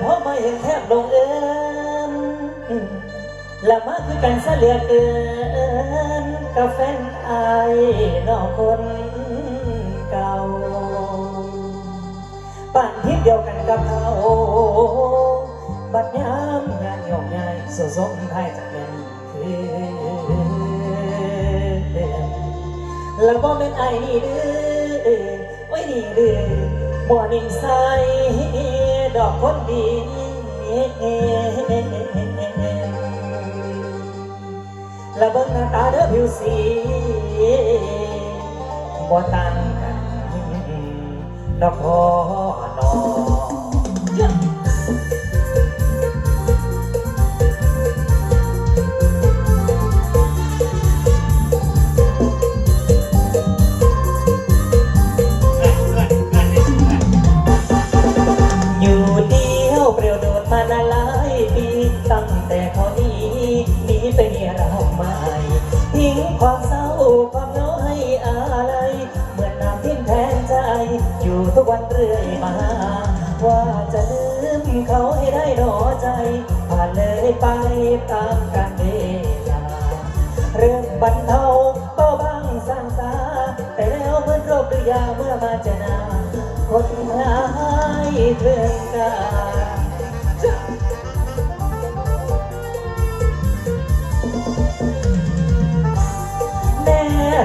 เพอมาเห็นแทบลงเอิญละมาคือกันเสียเกินกับแฟนอายนอกคนเก่าปั่นทิพเดียวกันกับเขาบัดยามงานยกย้ายสะสมไทยจากเป็นคือแล้วบ่เป็นไอ้นี่ดื้อไว้นี่ดื้อบ่นิ่งใส ดอกคนดีและเบิ้งหน้าตาเด้อผิวสีบ่ต่างกันดอกพอนอ มานานหลายปีตั้งแต่เขานี้หนีไปมีเราใหม่ทิ้งความเศร้าความน้อยอะไรเหมือนน้ำทิ้งแทนใจ อยู่ทุกวันเรื่อยมา ว่าจะลืมเขาให้ได้หนอใจผ่านเลยไปตามกาลเวลาเรื่องบรรเทาเบาบางสร้างสาแต่แล้วเหมือนโรคหรือยาเมื่อมาเจอหนาคนหายเพื่อนกา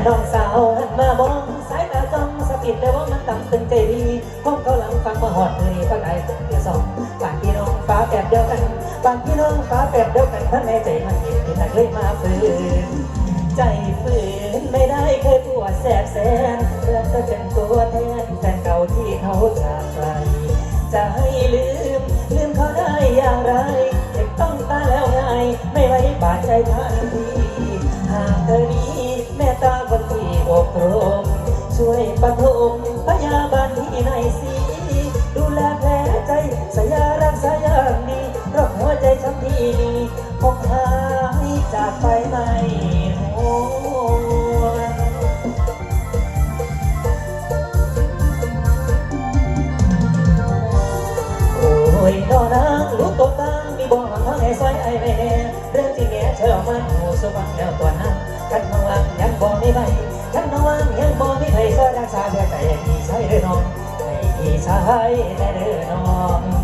น้องสาวหันมามองสายตาจ้องสะกิดแต่ว่ามันต่ำตึงใจดีห้องเขาหลังฟังมาหอดเลยฟังไอ้เดียวสองบางพี่น้องฟ้าแบบเดียวกันบางพี่น้องฟ้าแบบเดียวกันท่านในใจมันเห็นที่นักเลยมาฝืนใจฝืนไม่ได้เคยปวดแสบแสนเพื่อนก็เป็นตัวแทนแฟนเก่าที่เขาจากไปจะให้ลืมลืมเขาได้อย่างไรเด็กต้องตายแล้วไงไม่ไว้บาดใจทันที ช่วยปฐมพยาบาลที่ในสีดูแลแผลใจสยารักษาอย่างดีเพราะหัวใจฉันที่มีคงหายจากไปไม่หวนโอ้ยนอนางลูกตกตังมีบ่หังทั้งไอ้ซอยไอ้แม่เรื่องที่แง่เชื่อมันหูสวังแล้วตัวนั้นกันน้องวังยังบ่มีใบกันน้องวั ษาเพื่อใจพี่ชายเด้อน้องให้พี่ชายได้เด้อน้อง